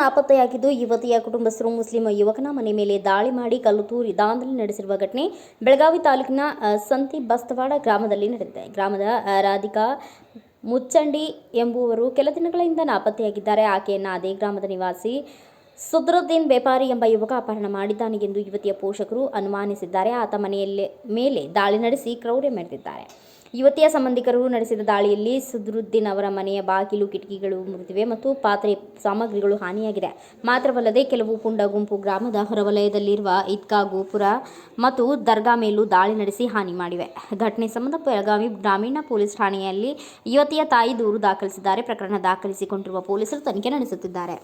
ನಾಪತ್ತೆಯಾಗಿದ್ದು, ಯುವತಿಯ ಕುಟುಂಬಸ್ಥರು ಮುಸ್ಲಿಂ ಯುವಕನ ಮನೆ ಮೇಲೆ ದಾಳಿ ಮಾಡಿ ಕಲ್ಲು ತೂರಿ ದಾಂಧಲೆ ನಡೆಸಿರುವ ಘಟನೆ ಬೆಳಗಾವಿ ತಾಲೂಕಿನ ಸಂತಿ ಬಸ್ತವಾಡ ಗ್ರಾಮದಲ್ಲಿ ನಡೆದಿದೆ. ಗ್ರಾಮದ ರಾಧಿಕಾ ಮುಚ್ಚಂಡಿ ಎಂಬುವರು ಕೆಲ ದಿನಗಳಿಂದ ನಾಪತ್ತೆಯಾಗಿದ್ದಾರೆ. ಆಕೆಯನ್ನು ಅದೇ ಗ್ರಾಮದ ನಿವಾಸಿ ಸುದ್ರುದ್ದೀನ್ ವ್ಯಾಪಾರಿ ಎಂಬ ಯುವಕ ಅಪಹರಣ ಮಾಡಿದ್ದಾನೆ ಎಂದು ಯುವತಿಯ ಪೋಷಕರು ಅನುಮಾನಿಸಿದ್ದಾರೆ. ಆತ ಮನೆಯಲ್ಲೇ ಮೇಲೆ ದಾಳಿ ನಡೆಸಿ ಕ್ರೌರ್ಯ ಮೆರೆದಿದ್ದಾರೆ. ಯುವತಿಯ ಸಂಬಂಧಿಕರು ನಡೆಸಿದ ದಾಳಿಯಲ್ಲಿ ಸುದ್ರುದ್ದೀನ್ ಅವರ ಮನೆಯ ಬಾಗಿಲು, ಕಿಟಕಿಗಳು ಮುರಿದಿವೆ ಮತ್ತು ಪಾತ್ರೆ ಸಾಮಗ್ರಿಗಳು ಹಾನಿಯಾಗಿದೆ. ಮಾತ್ರವಲ್ಲದೆ ಕೆಲವು ಪುಂಡ ಗುಂಪು ಗ್ರಾಮದ ಹೊರವಲಯದಲ್ಲಿರುವ ಈದ್ಗಾ ಗೋಪುರ ಮತ್ತು ದರ್ಗಾ ಮೇಲೂ ದಾಳಿ ನಡೆಸಿ ಹಾನಿ ಮಾಡಿವೆ. ಘಟನೆ ಸಂಬಂಧ ಬೆಳಗಾವಿ ಗ್ರಾಮೀಣ ಪೊಲೀಸ್ ಠಾಣೆಯಲ್ಲಿ ಯುವತಿಯ ತಾಯಿ ದೂರು ದಾಖಲಿಸಿದ್ದಾರೆ. ಪ್ರಕರಣ ದಾಖಲಿಸಿಕೊಂಡಿರುವ ಪೊಲೀಸರು ತನಿಖೆ ನಡೆಸುತ್ತಿದ್ದಾರೆ.